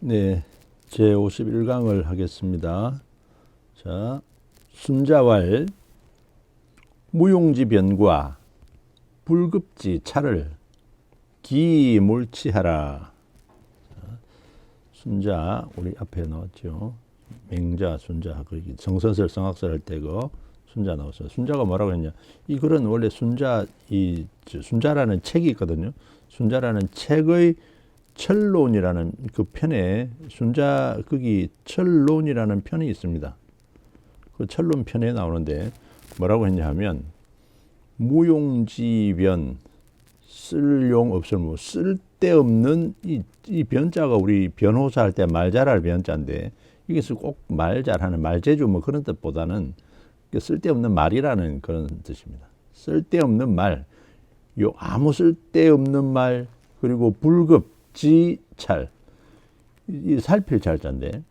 네, 제 51강을 하겠습니다. 자, 순자왈 무용지 변과 불급지 차를 기몰치하라. 자, 순자 우리 앞에 나왔죠. 맹자, 순자, 그 정선설, 성악설 할 때고 순자 나왔어요. 순자가 뭐라고 했냐? 이 글은 원래 순자 이 저, 순자라는 책이 있거든요. 순자라는 책의 철론이라는 그 편에 순자 거기 철론이라는 편이 있습니다. 그 철론 편에 나오는데 뭐라고 했냐 하면 무용지변 쓸용 없을 뭐 쓸데없는 이, 이 변자가 우리 변호사 할 때 말 잘할 변자인데 이것을 꼭 말 잘하는 말재주 뭐 그런 뜻보다는 그 쓸데없는 말이라는 그런 뜻입니다. 쓸데없는 말, 요 아무 쓸데없는 말 그리고 불급 지찰 이 살필 잘자인데.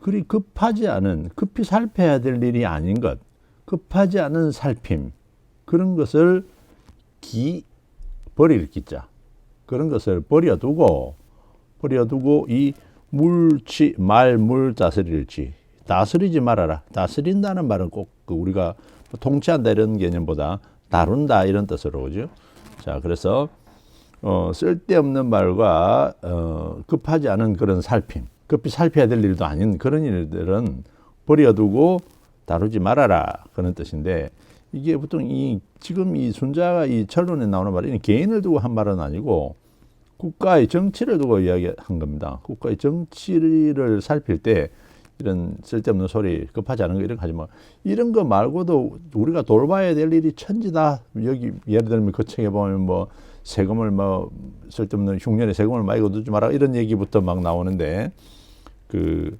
그리 급하지 않은 급히 살펴야 될 일이 아닌 것 급하지 않은 살핌 그런 것을 기 버릴 기자. 그런 것을 버려두고 버려두고 이 물치 말물 다스릴지 다스리지 말아라. 다스린다는 말은 꼭그 우리가 통치한다 이런 개념보다 다룬다 이런 뜻으로 오죠? 자 그래서 어, 쓸데없는 말과 어, 급하지 않은 그런 살핌, 급히 살펴야 될 일도 아닌 그런 일들은 버려두고 다루지 말아라 그런 뜻인데 이게 보통 이 지금 이 순자가 이 철론에 나오는 말이 개인을 두고 한 말은 아니고 국가의 정치를 두고 이야기한 겁니다. 국가의 정치를 살필 때 이런 쓸데없는 소리 급하지 않은 거 이런 거 하지 마. 이런 거 말고도 우리가 돌봐야 될 일이 천지다. 여기 예를 들면 그 책에 보면 뭐 세금을 뭐 쓸데없는 흉년에 세금을 많이 거두지 마라 이런 얘기부터 막 나오는데 그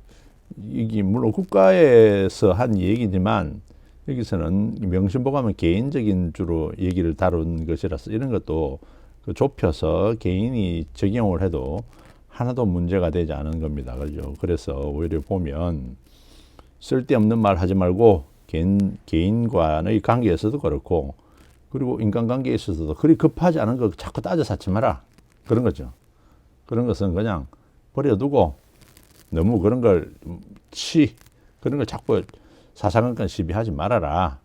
이게 물론 국가에서 한 얘기지만 여기서는 명심보감은 개인적인 주로 얘기를 다룬 것이라서 이런 것도 그 좁혀서 개인이 적용을 해도 하나도 문제가 되지 않은 겁니다. 그죠? 그래서 오히려 보면 쓸데없는 말 하지 말고 개인, 개인과의 관계에서도 그렇고 그리고 인간관계에 있어서도 그리 급하지 않은 거 자꾸 따져 쌓지 마라. 그런 거죠. 그런 것은 그냥 버려두고 너무 그런 걸 치, 그런 걸 자꾸 사상관건 시비하지 말아라.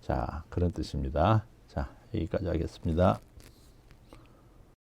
자, 그런 뜻입니다. 자, 여기까지 하겠습니다.